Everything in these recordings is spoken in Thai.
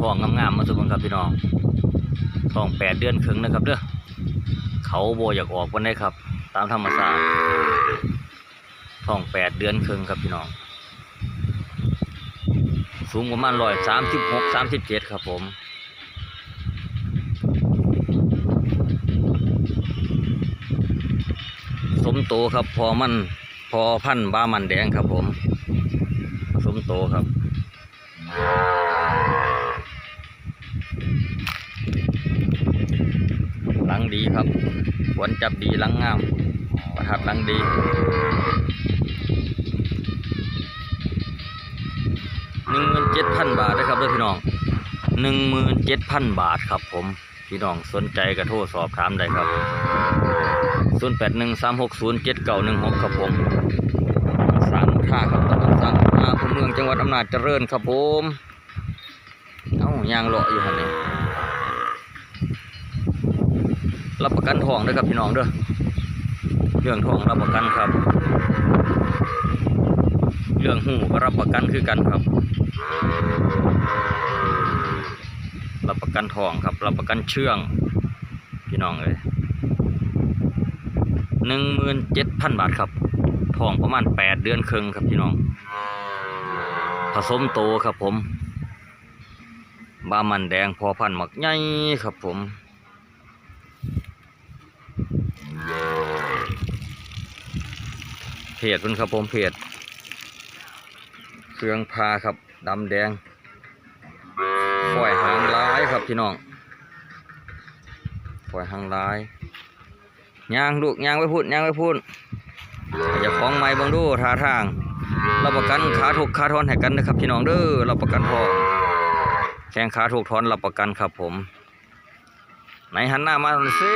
ทองงามๆมาสุบังครับพี่น้องทองแปดเดือนครึ่งนะครับเด้อเขาโบอยากออกวันได้ครับ ตามธรรมชาติทองแปดเดือนครึ่งครับพี่น้อง สูงประมาณร้อยสามสิบหกสามสิบเจ็ดครับผมสมโตครับพอมันพอพันบ้ามันแดงครับผม สมโตครับ ดีครับขวนจับดีหลังงาม ประทัดหลังดีหนึ่งหมื่นเจ็ดพันบาทนะครับเด้วยพี่น้องหนึ่งหมื่นเจ็ดพันบาทครับผม พี่น้องสนใจก็โทรสอบถามได้ครับศูนย์แปดหนึ่งสามหกศูนย์เจ็ดเก้าหนึ่งหกครับผมสางท่าครับตำบลสางท่าอำเภอเมืองจังหวัดอำนาจเจริญครับผม เอ้ายางเลาะอยู่หันนี่ รับประกันทองด้วยครับพี่น้องเด้อเรื่องทองรับประกันครับ เรื่องหูก็รับประกันคือกันครับ รับประกันทองครับ รับประกันเชื่อง พี่น้องเอ้ยหนึ่งหมื่นเจ็ดพันบาทครับทองประมาณแปดเดือนครึ่งครับพี่น้อง ผสมโตครับผม บามันแดงพอพันหมักใหญ่ครับผม เพจมันครับผมเพจเครื่องพาครับดำแดงฝอยหางร้ายครับพี่น้องฝอยหางร้ายย่างลูกย่างไว้พูดย่างไว้พูดอย่าของไม้บังดูท่าทางรับประกันขาถูกขาทอนให้กันนะครับพี่น้องเด้อรับประกันทองแข้งขาถูกทอนรับประกันครับผม ไหนหันหน้ามาหน่อยสิ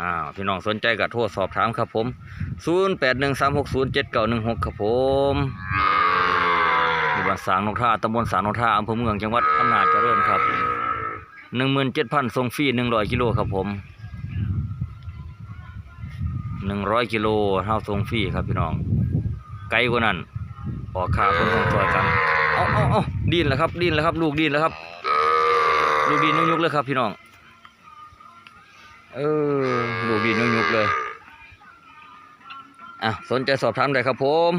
อ้าวพี่น้องสนใจก็โทรสอบถามครับผม 0 8 1 3 6 0 7 9 1 6 ครับผมอยู่บ้านสางนกท่าตำบลสางนกท่าอำเภอเมืองจังหวัดอำนาจเจริญครับ 17,000ส่งฟรี100กิโลครับผม100กิโลเท่าส่งฟรีครับพี่น้อง ไกลกว่านั้นออกค่าคนของซอยกันเอาเอาเอาดินแล้วครับดินแล้วครับ ลูกดินแล้วครับ ลูกดินยุกๆเลยครับพี่น้อง เออดูดีนยุกๆเลย อะ สนใจสอบถามได้ครับผม